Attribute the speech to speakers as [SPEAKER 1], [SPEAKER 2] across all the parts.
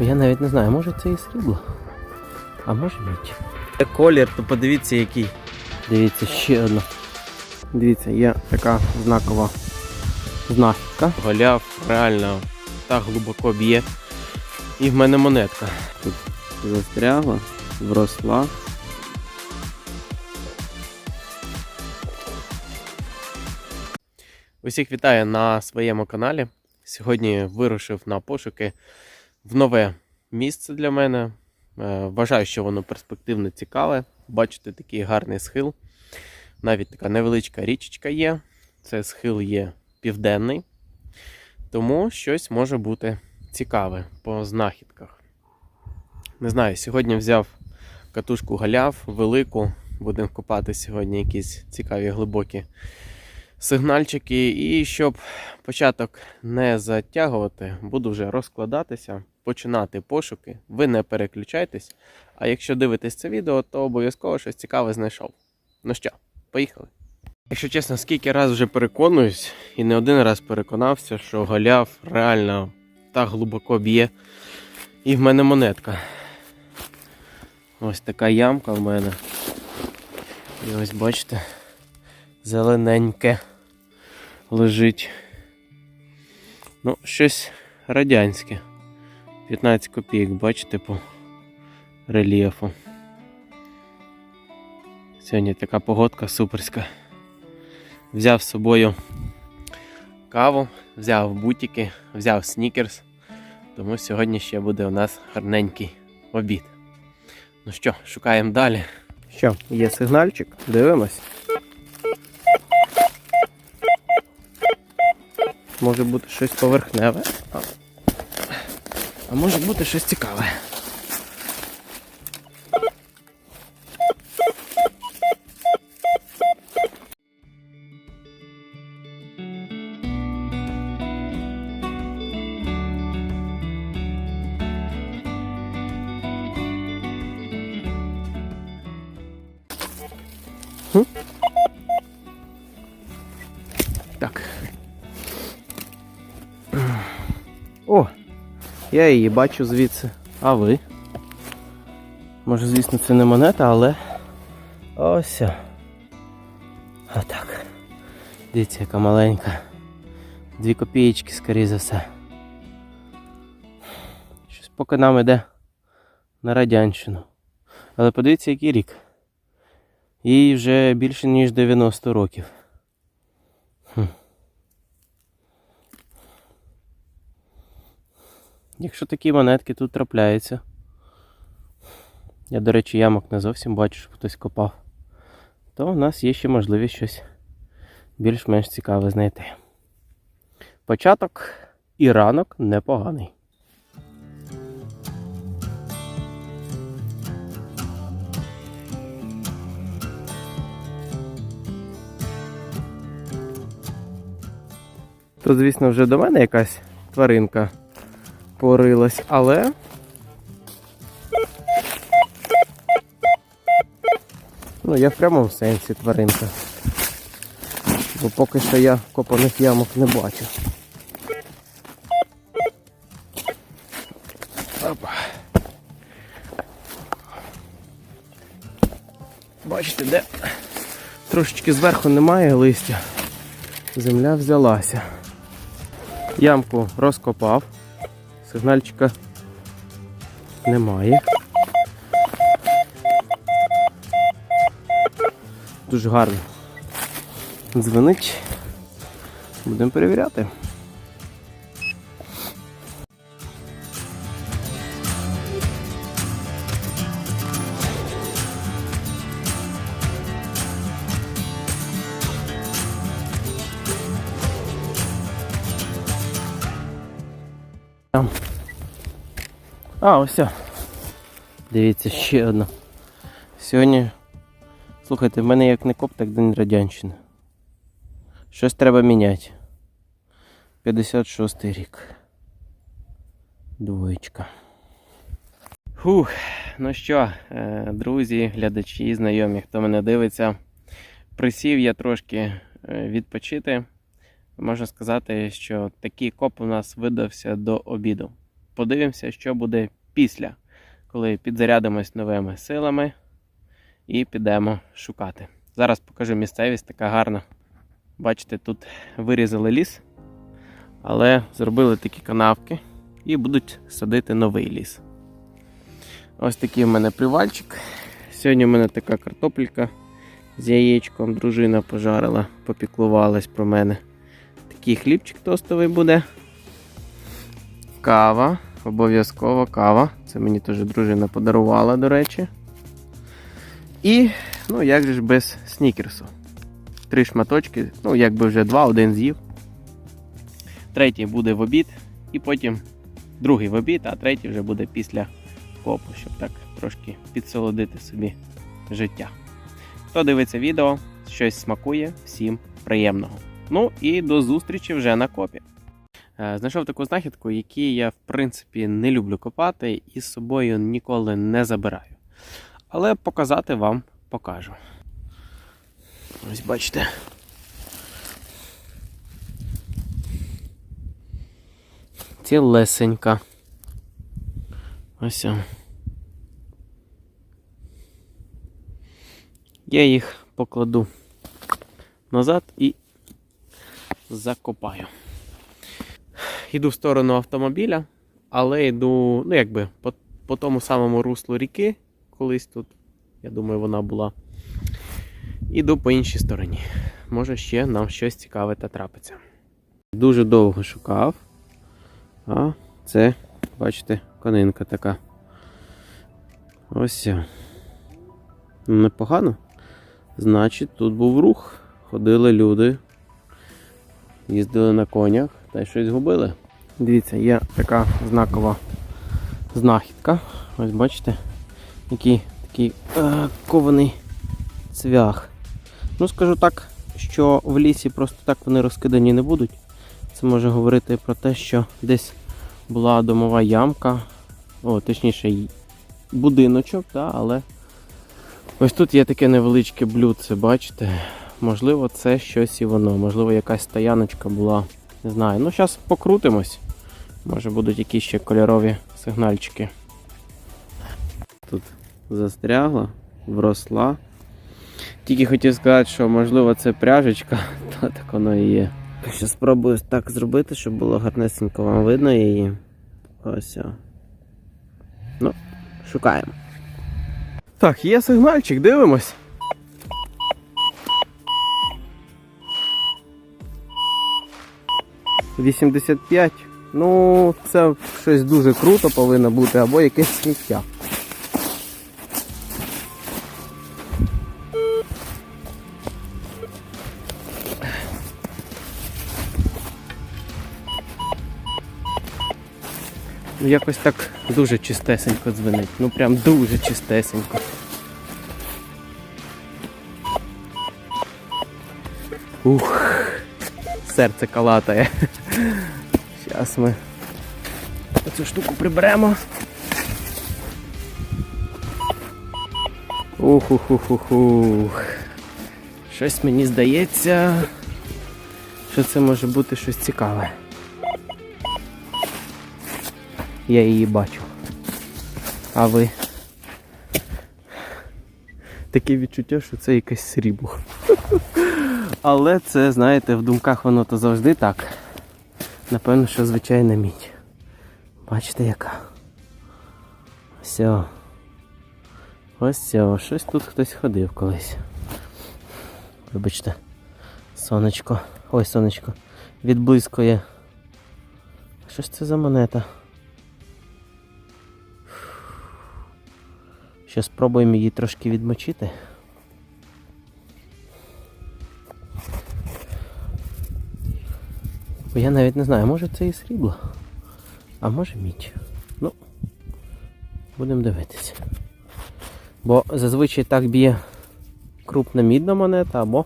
[SPEAKER 1] Я навіть не знаю, може це і срібло, а може мідь. Це колір, то подивіться який. Дивіться, ще одна. Дивіться, є така знакова знахідка. Голяв реально так глибоко б'є. І в мене монетка. Тут застрягла, вросла. Усіх вітаю на своєму каналі. Сьогодні вирушив на пошуки в нове місце для мене. Е, Вважаю, що воно перспективно цікаве. Бачите, такий гарний схил. Навіть така невеличка річечка є. Це схил є південний. Тому щось може бути цікаве по знахідках. Не знаю, сьогодні взяв катушку галяв, велику. Будемо копати сьогодні якісь цікаві глибокі сигнальчики. І щоб початок не затягувати, буду вже розкладатися, починати пошуки. Ви не переключайтесь. А якщо дивитесь це відео, то обов'язково щось цікаве знайшов. Ну що, поїхали. Якщо чесно, скільки раз вже переконуюсь, і не один раз переконався, що галяв реально так глибоко б'є. І в мене монетка. Ось така ямка в мене. І ось бачите, зелененьке лежить. Ну, щось радянське. 15 копійок, бачите, по рельєфу. Сьогодні така погодка суперська. Взяв з собою каву, взяв бутики, взяв снікерс. Тому сьогодні ще буде у нас гарненький обід. Ну що, шукаємо далі. Що, є сигнальчик? Дивимось. Може бути щось поверхневе. А, може бути щось цікаве. О! Я її бачу звідси. А ви? Може, звісно, це не монета, але. Ось. Отак. Дивіться, яка маленька. Дві копієчки, скоріше за все. Щось поки нам іде на радянщину. Але подивіться, який рік. Їй вже більше ніж 90 років. Якщо такі монетки тут трапляються. Я, до речі, ямок не зовсім бачу, що хтось копав. То в нас є ще можливість щось більш-менш цікаве знайти. Початок і ранок непоганий. Тут, звісно, вже до мене якась тваринка порилась, але. Ну, я в прямому сенсі тваринка. Бо поки що я копаних ямок не бачу. Опа. Бачите, де трошечки зверху немає листя. Земля взялася. Ямку розкопав. Сигнальчика немає. Дуже гарно. Дзвонить. Будемо перевіряти. А, ось. Дивіться, ще одна. Сьогодні. Слухайте, в мене як не коп, так день радянщини. Щось треба міняти. 56 рік. Двоєчка. Фух, ну що, е, друзі, глядачі, знайомі, хто мене дивиться, присів я трошки е, відпочити. Можна сказати, що такий коп у нас видався до обіду. Подивимося, що буде після, коли підзарядимось новими силами і підемо шукати. Зараз покажу місцевість, така гарна. Бачите, тут вирізали ліс, але зробили такі канавки і будуть садити новий ліс. Ось такий в мене привальчик. Сьогодні в мене така картопелька з яєчком. Дружина пожарила, попіклувалась про мене. Такий хлібчик тостовий буде. Кава, обов'язково кава. Це мені теж дружина подарувала, до речі. І, ну, як же ж без снікерсу. Три шматочки, ну, якби вже два, один з'їв. Третій буде в обід, і потім другий в обід, а третій вже буде після копу, щоб так трошки підсолодити собі життя. Хто дивиться відео, щось смакує, всім приємного. Ну і до зустрічі вже на копі. Е, Знайшов таку знахідку, яку я, в принципі, не люблю копати і з собою ніколи не забираю. Але показати вам покажу. Ось бачите. Цілесенька. Ось. Я їх покладу назад і закопаю. Йду в сторону автомобіля, але йду, ну якби, по, по тому самому руслу ріки, колись тут, я думаю, вона була. Іду по іншій стороні. Може ще нам щось цікаве та трапиться. Дуже довго шукав. А це, бачите, конинка така. Ось. о. Непогано. Значить, тут був рух. Ходили люди, їздили на конях та й щось губили. Дивіться, є така знакова знахідка. Ось бачите, який такий е, кований цвях. Ну, скажу так, що в лісі просто так вони розкидані не будуть. Це може говорити про те, що десь була домова ямка, о, точніше, будиночок, та, але ось тут є таке невеличке блюдце, бачите? Можливо, це щось і воно, можливо, якась стояночка була. Не знаю. Ну, зараз покрутимось. Може будуть якісь ще кольорові сигнальчики. Тут застрягла, вросла. Тільки хотів сказати, що можливо це пряжечка, то так воно і є. Ще спробую так зробити, щоб було гарнесенько вам видно її. Ось. Ну, шукаємо. Так, є сигнальчик, дивимось. Вісімдесят п'ять. Ну, це щось дуже круто повинно бути, або якесь сміття. Ну, Якось так дуже чистесенько дзвенить. Ну прям дуже чистесенько. Ух, серце калатає. Зараз ми цю штуку приберемо. ух ух ух ух ух Щось мені здається, що це може бути щось цікаве. Я її бачу. А ви? Таке відчуття, що це якесь срібло. Але це, знаєте, в думках воно то завжди так. Напевно, що звичайна мідь. Бачите яка? Все. Ось все. Щось тут хтось ходив колись. Вибачте. Сонечко. Ой, сонечко. Відблискує. Що ж це за монета? Ще спробуємо її трошки відмочити. Бо я навіть не знаю, може це і срібло, а може мідь. Ну, будемо дивитися. Бо зазвичай так б'є крупна мідна монета або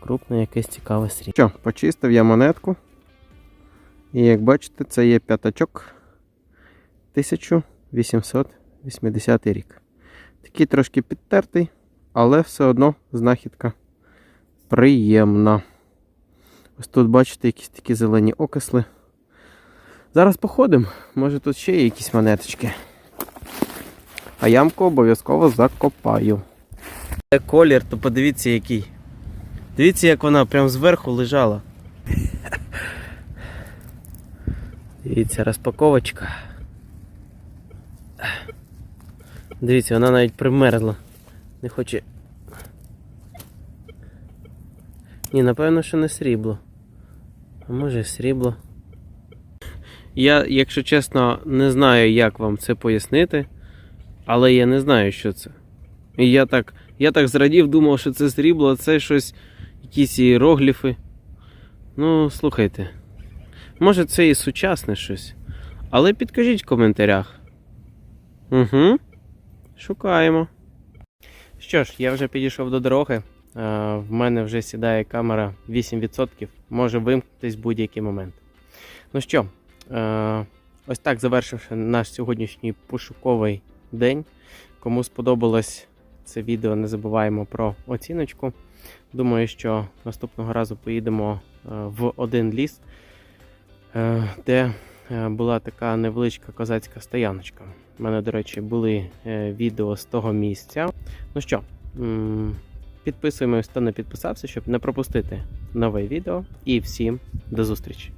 [SPEAKER 1] крупне якесь цікаве срібло. Що, почистив я монетку. І як бачите, це є п'ятачок 1880 рік. Такий трошки підтертий, але все одно знахідка приємна. Ось тут бачите якісь такі зелені окисли. Зараз походимо. Може тут ще є якісь монеточки. А ямку обов'язково закопаю. Це колір, то подивіться який. Дивіться, як вона прям зверху лежала. Дивіться, розпаковочка. Дивіться, вона навіть примерзла. Не хоче. Ні, напевно, що не срібло. А може срібло. Я, якщо чесно, не знаю, як вам це пояснити, але я не знаю, що це. І я так, я так зрадів, думав, що це срібло, це щось, якісь іерогліфи. Ну, слухайте. Може це і сучасне щось. Але підкажіть в коментарях. Угу. Шукаємо. Що ж, я вже підійшов до дороги. Е, В мене вже сідає камера 8%, може вимкнутись в будь-який момент. Ну що, е, ось так завершивши наш сьогоднішній пошуковий день. Кому сподобалось це відео, не забуваємо про оціночку. Думаю, що наступного разу поїдемо е, в один ліс, де була така невеличка козацька стояночка. У мене, до речі, були відео з того місця. Ну що, підписуємось, хто не підписався, щоб не пропустити нове відео. І всім до зустрічі!